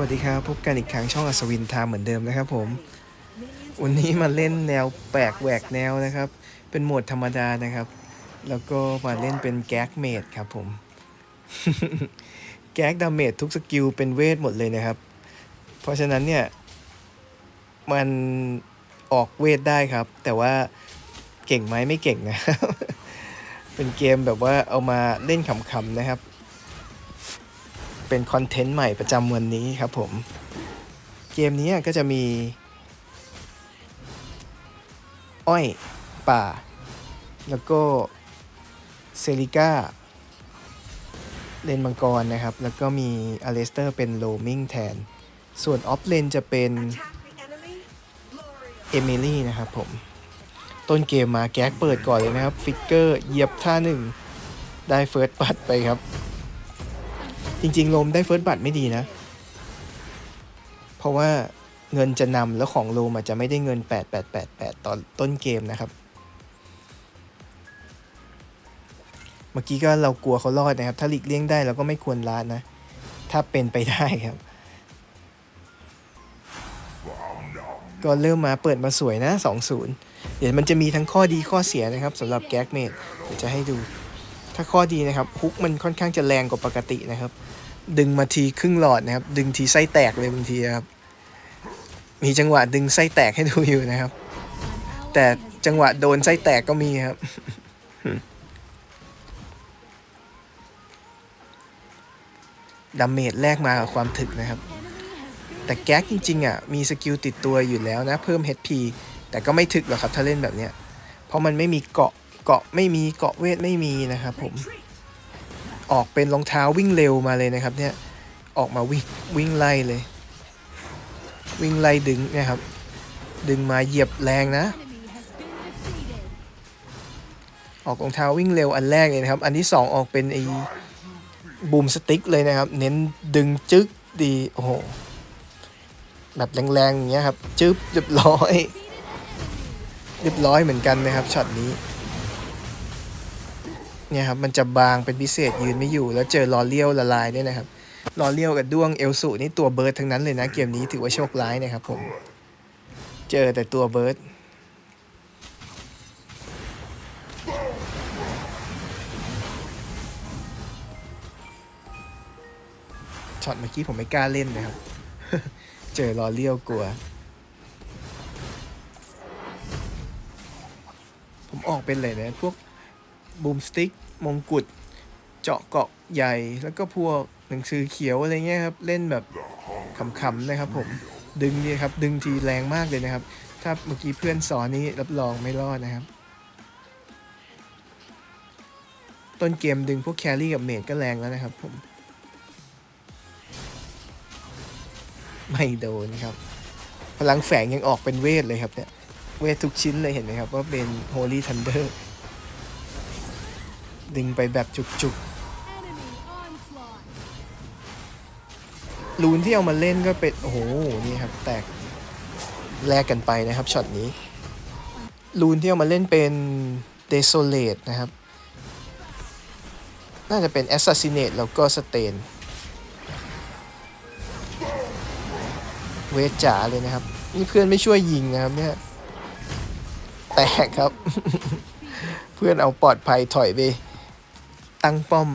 วัสดีครับพบกันอีกครั้งช่องอัศวินทามเหมือนเดิมนะครับผม วันนี้มาเล่นแนวแปลกแหวกแนวนะครับ เป็นโหมดธรรมดานะครับ แล้วก็มาเล่นเป็นแก๊กเมดครับผม แก๊กดาเมจทุกสกิลเป็นเวทหมดเลยนะครับ เพราะฉะนั้นเนี่ย มันออกเวทได้ครับ แต่ว่าเก่งไหมไม่เก่งนะครับ เป็นเกมแบบว่าเอามาเล่นขำๆนะครับ เป็นคอนเทนต์ใหม่ประจำวันนี้ครับผม เกมนี้ก็จะมี อ้อยป่า แล้วก็เซริก้าเลนมังกรนะครับ แล้วก็มีอเลสเตอร์เป็นโลมิงแทน ส่วนออฟเลนจะเป็นเอมิลี่นะครับผม ต้นเกมมาแก๊กเปิดก่อนเลยนะครับ ฟิกเกอร์เหยียบท่าหนึ่ง ได้เฟิร์สบัตไปครับ จริงๆโลมได้เฟิร์สบัตไม่ดีนะ เพราะว่าเงินจะนำแล้วของโลมอาจจะไม่ได้เงิน 8888 ตอนต้นเกมนะครับ เมื่อกี้ก็เรากลัวเขารอดนะครับ ถ้าหลีกเลี่ยงได้เราก็ไม่ควรล้านนะถ้าเป็นไปได้ครับ ก็เริ่มมาเปิดมาสวยนะ 2-0 เดี๋ยวมันจะมีทั้งข้อดีข้อเสียนะครับสำหรับแก๊กเมดเดี๋ยวจะให้ดู ถ้าข้อดีนะครับฮุกมันค่อนข้างจะแรงกว่าปกตินะครับ ดึงมาทีครึ่งหลอดนะครับ ดึงทีไส้แตกเลยบางทีครับ มีจังหวะดึงไส้แตกให้ดูอยู่นะครับ แต่จังหวะโดนไส้แตกก็มีครับดาเมจแลกมากับความถึกนะครับ แต่แก๊กจริงๆอะมีสกิลติดตัวอยู่แล้วนะ เพิ่ม HP แต่ก็ไม่ถึกหรอกครับถ้าเล่นแบบเนี้ย เพราะมันไม่มีเกาะ เกาะไม่มีเกาะเวทไม่มีนะครับผมออกเป็นรองเท้าวิ่งเร็วมาเลยนะครับเนี่ยออกมาวิ่งวิ่งไล่เลย วิ่งไล่ดึงนะครับ ดึงมาเหยียบแรงนะ ออกรองเท้าวิ่งเร็วอันแรกเลยนะครับ อันที่สองออกเป็นไอ้บูมสติ๊กเลยนะครับ เน้นดึงจึ๊กดีโอ้โหแบบแรงๆอย่างเงี้ยครับจึ๊บเรียบร้อย เรียบร้อยเหมือนกันนะครับช็อตนี้ เนี่ยครับมันจะบางเป็นพิเศษยืนไม่อยู่ แล้วเจอลอเลี้ยวละลายเนี่ยนะครับลอเลี้ยวกับด้วงเอลสูนี่ตัวเบิร์ดทั้งนั้นเลยนะเกมนี้ถือว่าโชคร้ายนะครับผม เจอแต่ตัวเบิร์ดช็อตเมื่อกี้ผมไม่กล้าเล่นนะครับ เจอลอเลี้ยวกลัว ผมออกเป็นเลยนะพวก บูมสติ๊กมงกุฎเจาะเกาะใหญ่แล้วก็พวกหนังสือเขียวอะไรเงี้ยครับ เล่นแบบขำๆนะครับผมดึงนี่ครับ ดึงทีแรงมากเลยนะครับ ถ้าเมื่อกี้เพื่อนสอนนี้รับรองไม่รอดนะครับ ต้นเกมดึงพวกแครี่กับเมดก็แรงแล้วนะครับผม ไม่โดนครับ พลังแฝงยังออกเป็นเวทเลยครับเนี่ย เวททุกชิ้นเลยเห็นไหมครับ ว่าเป็น Holy Thunder ดึงไปแบบจุกๆรูนที่เอามาเล่นก็เป็น โอ้โห นี่ครับ แตกแลกกันไปนะครับช็อตนี้รูนที่เอามาเล่นเป็น Desolate นะครับ น่าจะเป็น Assassinate แล้วก็ Stain เวทจ๋าเลยนะครับ นี่เพื่อนไม่ช่วยยิงนะครับเนี่ย แตกครับ เพื่อนเอาปลอดภัยถอยไป ตั้งป้อม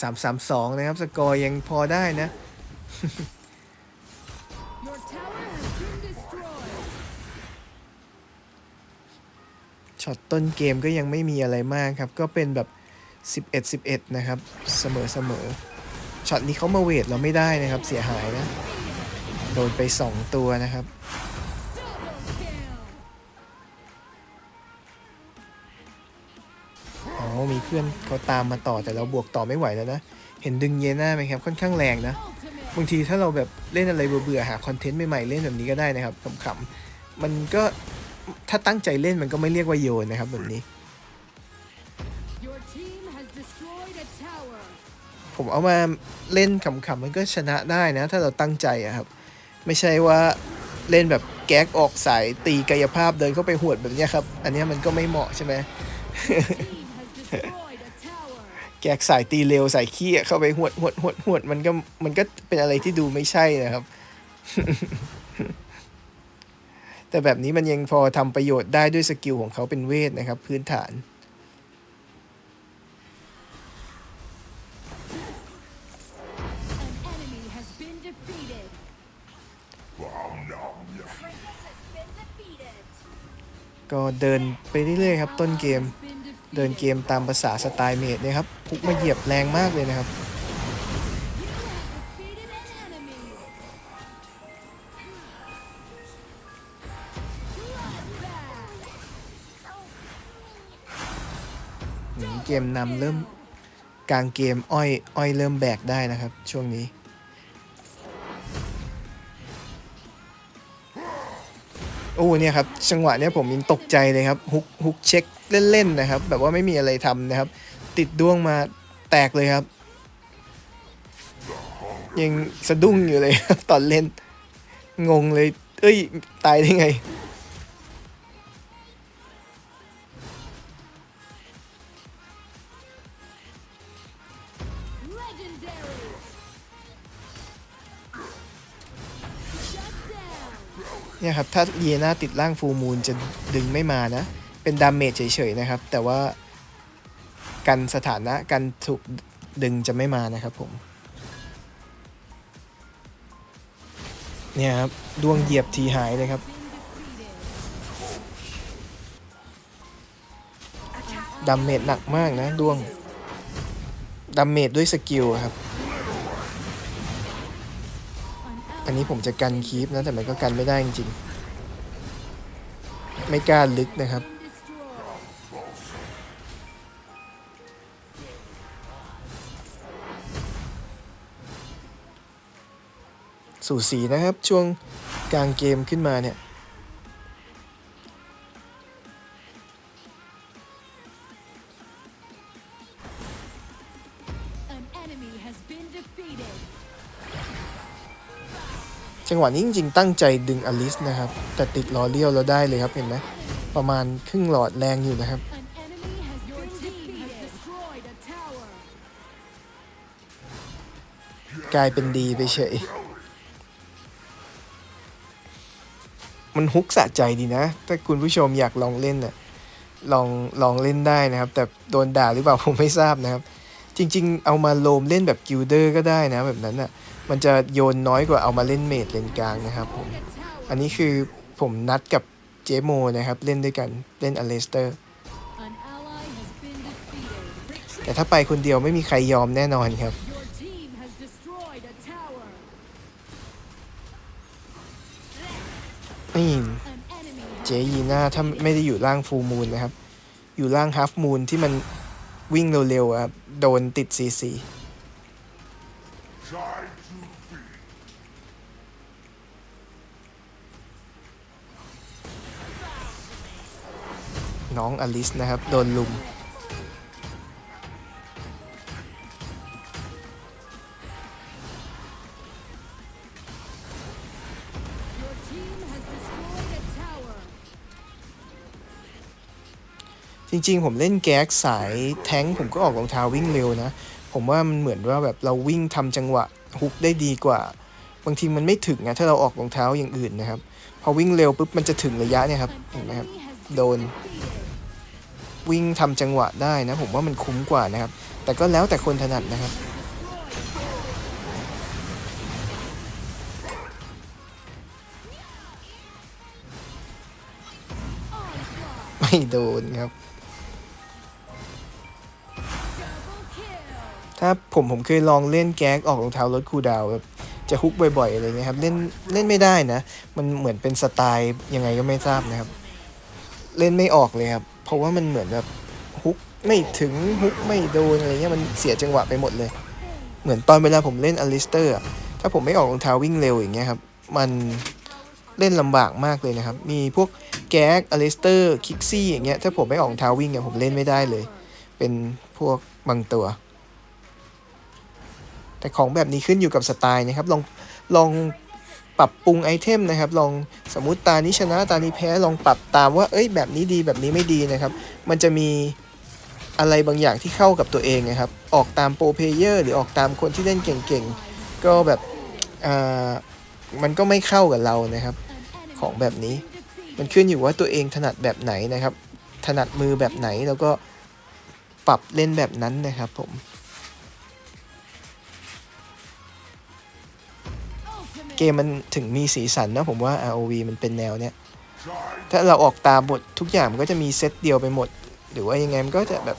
สามสามสองนะครับ สกอร์ยังพอได้นะ Your tower has been destroyed. ช็อตต้นเกมก็ยังไม่มีอะไรมากครับ ก็เป็นแบบ 11 11 นะครับ เสมอเสมอช็อตนี้เขามาเวทเราไม่ได้นะครับ เสียหายนะ โดนไป 2 ตัวนะครับ มีเพื่อนเขาตามมาต่อแต่เราบวกต่อไม่ไหวแล้วนะ เห็นดึงเยน่าไหมครับค่อนข้างแรงนะบางทีถ้าเราแบบเล่นอะไรเบื่อๆหาคอนเทนต์ใหม่ๆเล่นแบบนี้ก็ได้นะครับขำๆมันก็ถ้าตั้งใจเล่นมันก็ไม่เรียกว่าโยนนะครับแบบนี้ ผมเอามาเล่นขำๆมันก็ชนะได้นะ ถ้าเราตั้งใจอะครับ ไม่ใช่ว่าเล่นแบบแก๊กออกสายตีกายภาพเดินเข้าไปหวดแบบนี้ครับ อันนี้มันก็ไม่เหมาะใช่ไหม แกกสายตีเร็วสายขี้เข้าไปหวดหวดหวดหวดมันก็มันก็เป็นอะไรที่ดูไม่ใช่นะครับ แต่แบบนี้มันยังพอทำประโยชน์ได้ด้วยสกิลของเขาเป็นเวทนะครับ พื้นฐานก็เดินไปเรื่อยๆครับ ต้นเกม เดินเกมตามภาษาสไตล์เมดนะครับพุกมาเหยียบแรงมากเลยนะครับ เกมนำเริ่มกลางเกมอ้อยอ้อยเริ่มแบกได้นะครับ ช่วงนี้ โอ้เนี่ยครับจังหวะเนี้ยผมยังตกใจเลยครับฮุกฮุกเช็คเล่นๆนะครับ แบบว่าไม่มีอะไรทำนะครับ ติดด้วงมาแตกเลยครับ ยังสะดุ้งอยู่เลยครับตอนเล่น งงเลย เอ้ย ตายได้ไง เนี่ยครับถ้าเยน่าติดร่างฟูมูลจะดึงไม่มานะ เป็นดาเมจเฉยๆนะครับ แต่ว่ากันสถานะกันถูกดึงจะไม่มานะครับผมเนี่ยครับดวงเหยียบทีหายเลยครับดาเมจหนักมากนะดวงดาเมจด้วยสกิลครับ อันนี้ผมจะกันคีปนะแต่มันก็กันไม่ได้จริงๆ ไม่กล้าลึกนะครับ สู่สีนะครับช่วงกลางเกมขึ้นมาเนี่ย จังหวะนี้จริงๆ ตั้งใจดึงอลิสนะครับ แต่ติดล้อเลี้ยวแล้วได้เลยครับเห็นไหมประมาณครึ่งหลอดแรงอยู่นะครับ An enemy has Your team has destroyed a tower. กลายเป็นดีไปเฉย มันฮุกสะใจดีนะ ถ้าคุณผู้ชมอยากลองเล่นน่ะลองลองเล่นได้นะครับ แต่โดนด่าหรือเปล่าผมไม่ทราบนะครับ จริง ๆ เอามาโลมเล่นแบบกิลเดอร์ก็ได้นะแบบนั้นน่ะ มันจะโยนน้อยกว่าเอามาเล่นเมดเลนกลางนะครับผม อันนี้คือผมนัดกับเจโมนะครับ เล่นด้วยกันเล่นอเลสเตอร์ แต่ถ้าไปคนเดียวไม่มีใครยอมแน่นอนครับ นี่เจยีน่าถ้าไม่ได้อยู่ล่างฟูมูลนะครับ อยู่ล่างฮาฟมูลที่มัน วิ่งเร็วๆครับ โดนติดซีซีน้องอลิสนะครับ โดนลุม จริงๆ ผมเล่นแก๊กสายแท้งผมก็ออกรองเท้าวิ่งเร็วนะ ผมว่ามันเหมือนว่าแบบเราวิ่งทำจังหวะฮุกได้ดีกว่า บางทีมันไม่ถึงนะถ้าเราออกรองเท้าอย่างอื่นนะครับ พอวิ่งเร็วปุ๊บมันจะถึงระยะเนี่ยครับเห็นไหมครับโดน วิ่งทำจังหวะได้นะ ผมว่ามันคุ้มกว่านะครับ แต่ก็แล้วแต่คนถนัดนะครับไม่โดนครับ ถ้าผมผมเคยลองเล่นแก๊กออกรองเท้ารถคูดาวแบบจะฮุกบ่อยๆอะไรเงี้ยครับเล่นเล่นไม่ได้นะ มันเหมือนเป็นสไตล์ยังไงก็ไม่ทราบนะครับ เล่นไม่ออกเลยครับ เพราะว่ามันเหมือนแบบฮุกไม่ถึงฮุกไม่โดนอะไรเงี้ยมันเสียจังหวะไปหมดเลย เหมือนตอนเวลาผมเล่นอลิสเตอร์ถ้าผมไม่ออกรองเท้าวิ่งเร็วอย่างเงี้ยครับ มันเล่นลำบากมากเลยนะครับ มีพวกแก๊กอลิสเตอร์คิกซี่อย่างเงี้ยถ้าผมไม่ออกรองเท้าวิ่งเนี่ยผมเล่นไม่ได้เลย เป็นพวกบางตัว แต่ของแบบนี้ขึ้นอยู่กับสไตล์นะครับ ลองลองปรับปรุงไอเทมนะครับ ลองสมมุติตานี้ชนะตานี้แพ้ลองปรับตามว่าเอ้ยแบบนี้ดีแบบนี้ไม่ดีนะครับ มันจะมีอะไรบางอย่างที่เข้ากับตัวเองนะครับ ออกตามโปรเพเยอร์หรือออกตามคนที่เล่นเก่งๆ ก็แบบอ่ามันก็ไม่เข้ากับเรานะครับ ของแบบนี้มันขึ้นอยู่ว่าตัวเองถนัดแบบไหนนะครับ ถนัดมือแบบไหนแล้วก็ปรับเล่นแบบนั้นนะครับผม เกมมันถึงมีสีสันนะผมว่า ROV มันเป็นแนวเนี้ยถ้าเราออกตามบททุกอย่างมันก็จะมีเซตเดียวไปหมด หรือว่ายังไงมันก็จะแบบ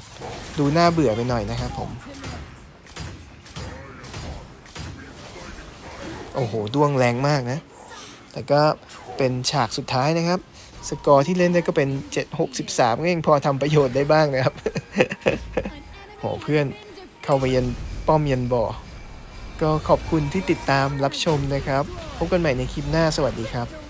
ดูน่าเบื่อไปหน่อยนะครับผม โอ้โหดวงแรงมากนะ แต่ก็เป็นฉากสุดท้ายนะครับ สกอร์ที่เล่นได้ก็เป็น 763 ก็ยังพอทำประโยชน์ได้บ้างนะครับโหเพื่อนเข้าไปยันป้อมยันบ่อ ก็ขอบคุณที่ติดตามรับชมนะครับ พบกันใหม่ในคลิปหน้าสวัสดีครับ